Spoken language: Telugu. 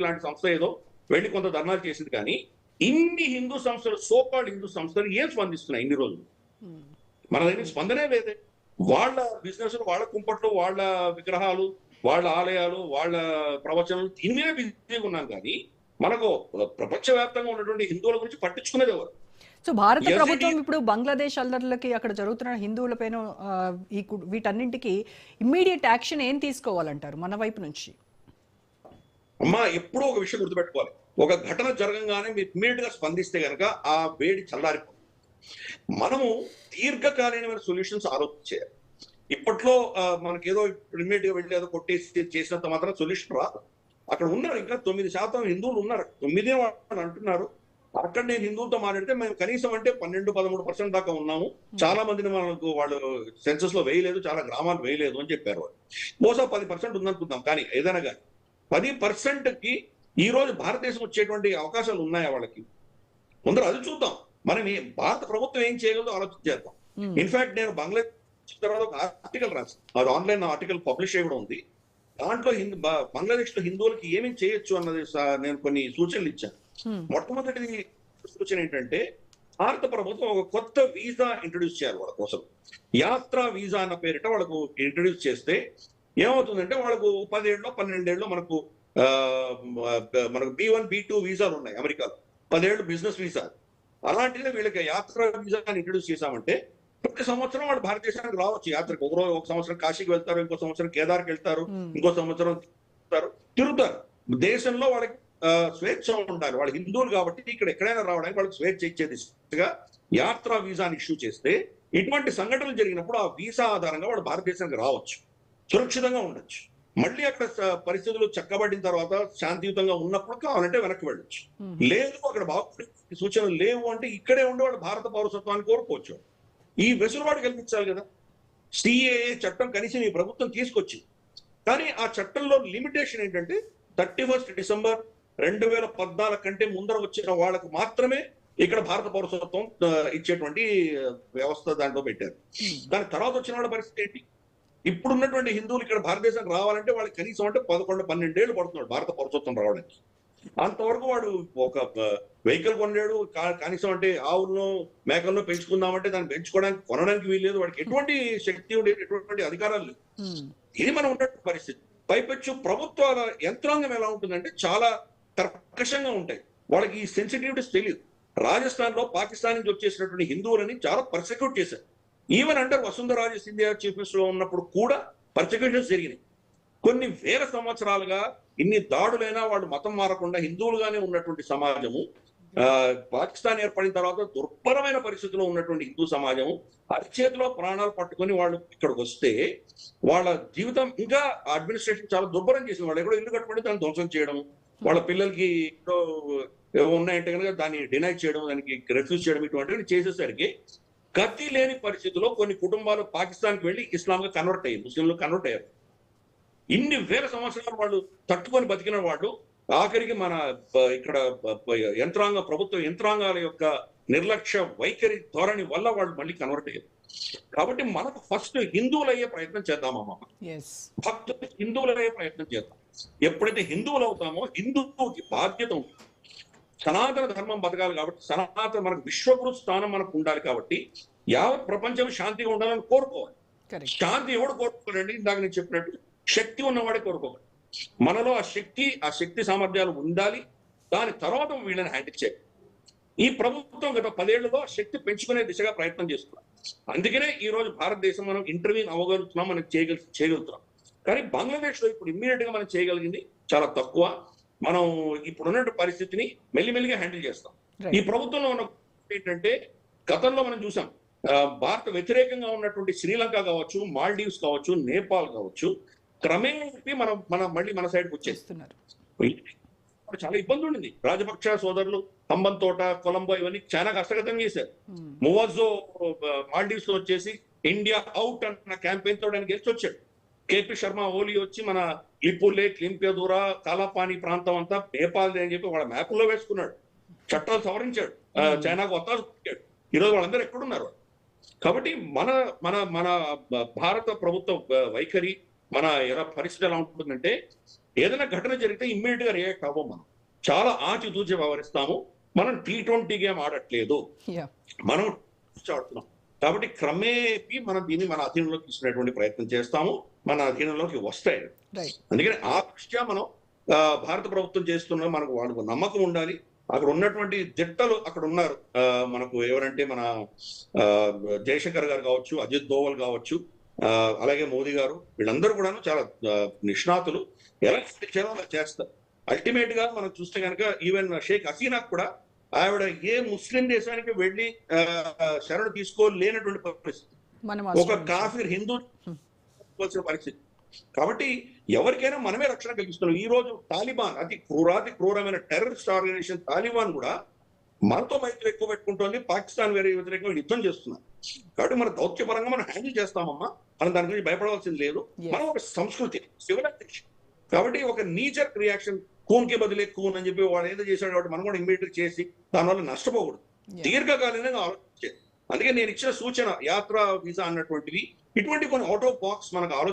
లాంటి సంస్థ ఏదో వెళ్ళి కొంత ధర్నాలు చేసింది కానీ ఇన్ని హిందూ సంస్థలు సోకాల్డ్ హిందూ సంస్థలు ఏం స్పందిస్తున్నాయి ఇన్ని రోజులు? మన దగ్గర స్పందనే లేదే. వాళ్ళ బిజినెస్ వాళ్ళ కుంపట్లు వాళ్ళ విగ్రహాలు వాళ్ళ ఆలయాలు వాళ్ళ ప్రవచనాలు దీని మీద బిజీగా ఉన్నాం కానీ మనకు ప్రపంచవ్యాప్తంగా ఉన్నటువంటి హిందువుల గురించి పట్టించుకునేది ఎవరు? సో భారత ప్రభుత్వం. ఇప్పుడు బంగ్లాదేశ్ అల్లర్లకి అక్కడ జరుగుతున్న హిందువులపైన వీటన్నింటికి ఇమ్మీడియట్ యాక్షన్ ఏం తీసుకోవాలంటారు మన వైపు నుంచి? అమ్మా ఎప్పుడూ ఒక విషయం గుర్తుపెట్టుకోవాలి. ఒక ఘటన జరగంగానే మీరు ఇమ్మీడియట్గా స్పందిస్తే గనక ఆ వేడి చల్లారిపోతుంది. మనము దీర్ఘకాలీనమైన సొల్యూషన్స్ ఆలోచించేయాలి. ఇప్పట్లో మనకేదో ఇమ్మీడియట్గా వెళ్ళి ఏదో కొట్టేసి చేసినంత మాత్రం సొల్యూషన్ రాదు. అక్కడ ఉన్నారు ఇంకా తొమ్మిది శాతం హిందువులు ఉన్నారు. తొమ్మిది వాళ్ళు అంటున్నారు. అక్కడ నేను హిందువులతో మాట్లాడితే మేము కనీసం అంటే పన్నెండు పదమూడు పర్సెంట్ దాకా ఉన్నాము. చాలా మందిని మనకు వాళ్ళు సెన్సస్లో వేయలేదు చాలా గ్రామాలు వేయలేదు అని చెప్పారు వాళ్ళు. బహుశా పది పర్సెంట్ ఉందనుకుందాం. కానీ ఏదైనా కానీ పది పర్సెంట్కి ఈ రోజు భారతదేశం వచ్చేటువంటి అవకాశాలు ఉన్నాయా వాళ్ళకి? ముందర అది చూద్దాం. మనం భారత ప్రభుత్వం ఏం చేయగలదో ఆలోచించేద్దాం. ఇన్ఫాక్ట్ నేను బంగ్లాదేశ్ తర్వాత ఒక ఆర్టికల్ రాశాను. అది ఆన్లైన్ ఆర్టికల్ పబ్లిష్ అయ్యి కూడా ఉంది. దాంట్లో హిందూ బంగ్లాదేశ్లో హిందువులకి ఏమేమి చేయొచ్చు అన్నది నేను కొన్ని సూచనలు ఇచ్చాను. మొట్టమొదటి సూచన ఏంటంటే భారత ప్రభుత్వం ఒక కొత్త వీసా ఇంట్రడ్యూస్ చేయాలి వాళ్ళ కోసం. యాత్రా వీసా అన్న పేరిట వాళ్ళకు ఇంట్రడ్యూస్ చేస్తే ఏమవుతుందంటే వాళ్ళకు పదేళ్ళు పన్నెండేళ్ళు మనకు మనకు బి వన్ బి టూ వీసాలు ఉన్నాయి అమెరికాలో. పదేళ్ళు బిజినెస్ వీసా. అలాంటిదే వీళ్ళకి యాత్రా వీసాని ఇంట్రడ్యూస్ చేశామంటే ప్రతి సంవత్సరం వాళ్ళు భారతదేశానికి రావచ్చు యాత్రకు. ఒక రోజు ఒక సంవత్సరం కాశీకి వెళ్తారు ఇంకో సంవత్సరం కేదార్కి వెళ్తారు. ఇంకో సంవత్సరం తిరుగుతారు. తిరుగుతారు. దేశంలో వాళ్ళకి స్వేచ్ఛ ఉండాలి. వాళ్ళు హిందువులు కాబట్టి ఇక్కడ ఎక్కడైనా రావడానికి వాళ్ళకి స్వేచ్ఛ ఇచ్చే దిశగా యాత్రా వీసాని ఇష్యూ చేస్తే ఇటువంటి సంఘటనలు జరిగినప్పుడు ఆ వీసా ఆధారంగా వాళ్ళు భారతదేశానికి రావచ్చు. సురక్షితంగా ఉండొచ్చు. మళ్ళీ అక్కడ పరిస్థితులు చక్కబడిన తర్వాత శాంతియుతంగా ఉన్నప్పుడు కావాలంటే వెనక్కి వెళ్ళొచ్చు. లేదు అక్కడ బాగుపడే సూచనలు లేవు అంటే ఇక్కడే ఉండి వాళ్ళు భారత పౌరసత్వాన్ని కోరుకోవచ్చు ఈ వెసులుబాటు కల్పించాలి కదా. సిఏఏ చట్టం కనీసం ఈ ప్రభుత్వం తీసుకొచ్చింది. కానీ ఆ చట్టంలో లిమిటేషన్ ఏంటంటే థర్టీ ఫస్ట్ డిసెంబర్ రెండు వేల పద్నాలుగు కంటే ముందర వచ్చిన వాళ్ళకు మాత్రమే ఇక్కడ భారత పౌరసత్వం ఇచ్చేటువంటి వ్యవస్థ దాంట్లో పెట్టారు. దాని తర్వాత వచ్చిన వాళ్ళ పరిస్థితి ఏంటి? ఇప్పుడు ఉన్నటువంటి హిందువులు ఇక్కడ భారతదేశానికి రావాలంటే వాళ్ళకి కనీసం అంటే పదకొండు పన్నెండేళ్ళు పడుతున్నాడు. భారత పౌరసత్వం రావడానికి. అంతవరకు వాడు ఒక వెహికల్ కొనలేడు. కా- కనీసం అంటే ఆవులను మేకలను పెంచుకుందామంటే దాన్ని పెంచుకోవడానికి కొనడానికి వీల్లేదు. వాడికి ఎటువంటి శక్తి ఉండేది ఎటువంటి అధికారాలు లేవు. ఇది మనం ఉన్నటువంటి పరిస్థితి. పైపెచ్చు ప్రభుత్వాల యంత్రాంగం ఎలా ఉంటుందంటే చాలా కర్కశంగా ఉంటాయి. వాళ్ళకి ఈ సెన్సిటివిటీస్ తెలియదు రాజస్థాన్లో పాకిస్తాన్ నుంచి వచ్చేసినటువంటి హిందువులని చాలా పర్సిక్యూట్ చేశారు. ఈవెన్ అంటారు వసుంధరాజ సింధియా చీఫ్ మినిస్టర్లో ఉన్నప్పుడు కూడా పర్సిక్యూషన్స్ జరిగినాయి. కొన్ని వేల సంవత్సరాలుగా ఇన్ని దాడులైనా వాళ్ళు మతం మారకుండా హిందువులుగానే ఉన్నటువంటి సమాజము ఆ, పాకిస్తాన్ ఏర్పడిన తర్వాత దుర్భరమైన పరిస్థితిలో ఉన్నటువంటి హిందూ సమాజము అరిచేతిలో ప్రాణాలు పట్టుకొని వాళ్ళు ఇక్కడికి వస్తే వాళ్ళ జీవితం ఇంకా అడ్మినిస్ట్రేషన్ చాలా దుర్భరం చేసింది. వాళ్ళు ఎక్కడో ఇల్లు కట్టుకుంటే దాన్ని ధ్వంసం చేయడం వాళ్ళ పిల్లలకి ఏదో ఏవో ఉన్నాయంటే కనుక దాన్ని డినై చేయడం దానికి రిఫ్యూజ్ చేయడం ఇటువంటివి చేసేసరికి గతి లేని పరిస్థితిలో కొన్ని కుటుంబాలు పాకిస్తాన్కి వెళ్ళి ఇస్లాంగా కన్వర్ట్ అయ్యారు ముస్లింలు కన్వర్ట్ అయ్యారు. ఇన్ని వేల సంవత్సరాలు వాళ్ళు తట్టుకొని బతికిన వాళ్ళు ఆఖరికి మన ఇక్కడ యంత్రాంగ ప్రభుత్వ యంత్రాంగాల యొక్క నిర్లక్ష్య వైఖరి ధోరణి వల్ల వాళ్ళు మళ్ళీ కన్వర్ట్ అయ్యారు. కాబట్టి మనకు ఫస్ట్ హిందువులు అయ్యే ప్రయత్నం చేద్దామమ్మా భక్తులు హిందువులు అయ్యే ప్రయత్నం చేద్దాం. ఎప్పుడైతే హిందువులు అవుతామో హిందువుకి బాధ్యత ఉంటుంది. సనాతన ధర్మం బతకాలి కాబట్టి సనాతన మనకు విశ్వగురు స్థానం మనకు ఉండాలి కాబట్టి యావత్ ప్రపంచం శాంతిగా ఉండాలని కోరుకోవాలి. శాంతి ఎవడు కోరుకోలేండి? ఇందాక నేను చెప్పినట్టు శక్తి ఉన్నవాడే కోరుకోవాలి. మనలో ఆ శక్తి ఆ శక్తి సామర్థ్యాలు ఉండాలి. దాని తర్వాత వీళ్ళని హ్యాండిల్ చేయాలి. ఈ ప్రభుత్వం గత పదేళ్ళలో శక్తి పెంచుకునే దిశగా ప్రయత్నం చేస్తున్నాం అందుకనే ఈ రోజు భారతదేశం మనం ఇంటర్వ్యూ అవ్వగలుగుతున్నాం మనం చేయగల చేయగలుగుతున్నాం. కానీ బంగ్లాదేశ్లో ఇప్పుడు ఇమ్మీడియట్గా మనం చేయగలిగింది చాలా తక్కువ. మనం ఇప్పుడున్న పరిస్థితిని మెల్లిమెల్లిగా హ్యాండిల్ చేస్తాం. ఈ ప్రభుత్వంలో ఉన్న ఏంటంటే గతంలో మనం చూసాం భారత వ్యతిరేకంగా ఉన్నటువంటి శ్రీలంక కావచ్చు మాల్డీవ్స్ కావచ్చు నేపాల్ కావచ్చు క్రమేపీ మనం మనం మళ్ళీ మన సైడ్కి వచ్చేసి చేస్తున్నారు చాలా ఇబ్బంది ఉండింది. రాజపక్ష సోదరులు తోట కొలంబో ఇవన్నీ చాలా కష్టగతం చేశారు. Hmm. మువాజో మాల్డీవ్స్ వచ్చేసి ఇండియా అవుట్ అన్న క్యాంపెయిన్తో ఆయన గెలిచి వచ్చాడు కేపీ శర్మ ఓలీ వచ్చి మన లిపు లేక్ లింపియదూర కాలాపాని ప్రాంతం అంతా నేపాల్ అని చెప్పి వాళ్ళ మ్యాప్లో వేసుకున్నాడు. చట్టాలు సవరించాడు. చైనాకు ఒత్తాసు పెట్టాడు ఈరోజు వాళ్ళందరూ ఎక్కడున్నారు కాబట్టి మన మన మన భారత ప్రభుత్వ వైఖరి మన ఎలా పరిస్థితి ఎలా ఉంటుందంటే ఏదైనా ఘటన జరిగితే ఇమ్మీడియట్గా రియాక్ట్ అవ్వం మనం. చాలా ఆచితూచి వ్యవహరిస్తాము. మనం టీ ట్వంటీ గేమ్ ఆడట్లేదు. మనం ఆడుతున్నాం. కాబట్టి క్రమేపీ మనం దీన్ని మన అధీనంలోకి తీసుకునేటువంటి ప్రయత్నం చేస్తాము. మన అధీనంలోకి వస్తాయి. అందుకని ఆ దృష్ట్యా మనం భారత ప్రభుత్వం చేస్తున్న మనకు వాళ్ళకు నమ్మకం ఉండాలి. అక్కడ ఉన్నటువంటి దిట్టలు అక్కడ ఉన్నారు. మనకు ఎవరంటే మన జయశంకర్ గారు కావచ్చు అజిత్ దోవల్ కావచ్చు అలాగే మోదీ గారు వీళ్ళందరూ కూడా చాలా నిష్ణాతులు. ఎలా చేయాలో అలా చేస్తారు? అల్టిమేట్గా మనం చూస్తే కనుక ఈవెన్ షేక్ హసీనా కూడా ఆవిడ ఏ ముస్లిం దేశానికి వెళ్ళి శరణు తీసుకోలేనటువంటి పరిస్థితి. ఒక. కాఫీర్ హిందూ తీసుకోవాల్సిన పరిస్థితి. కాబట్టి ఎవరికైనా మనమే రక్షణ కల్పిస్తున్నాం. ఈ రోజు తాలిబాన్ అతి క్రూరాతి క్రూరమైన టెర్రరిస్ట్ ఆర్గనైజేషన్ తాలిబాన్ కూడా మనతో మైత్రి ఎక్కువ పెట్టుకుంటోంది. పాకిస్తాన్ వేరే వ్యతిరేకంగా యుద్ధం చేస్తున్నారు. కాబట్టి మన దౌత్యపరంగా మనం హ్యాండిల్ చేస్తామమ్మా మనం దాని గురించి భయపడవలసింది లేదు. మనం ఒక సంస్కృతి సివిలైజేషన్ కాబట్టి ఒక నీచర్ రియాక్షన్ కూన్కి బదిలే కూన్ అని చెప్పి వాడు ఏదో చేశాడు కాబట్టి మనం కూడా ఇమ్మీడియట్ చేసి దానివల్ల నష్టపోకూడదు. దీర్ఘకాలీనంగా ఆలోచించేది అందుకే నేను ఇచ్చిన సూచన యాత్ర వీసా అన్నటువంటివి. ఇటువంటి కొన్ని అవుట్ ఆఫ్ బాక్స్ మనకు ఆలోచన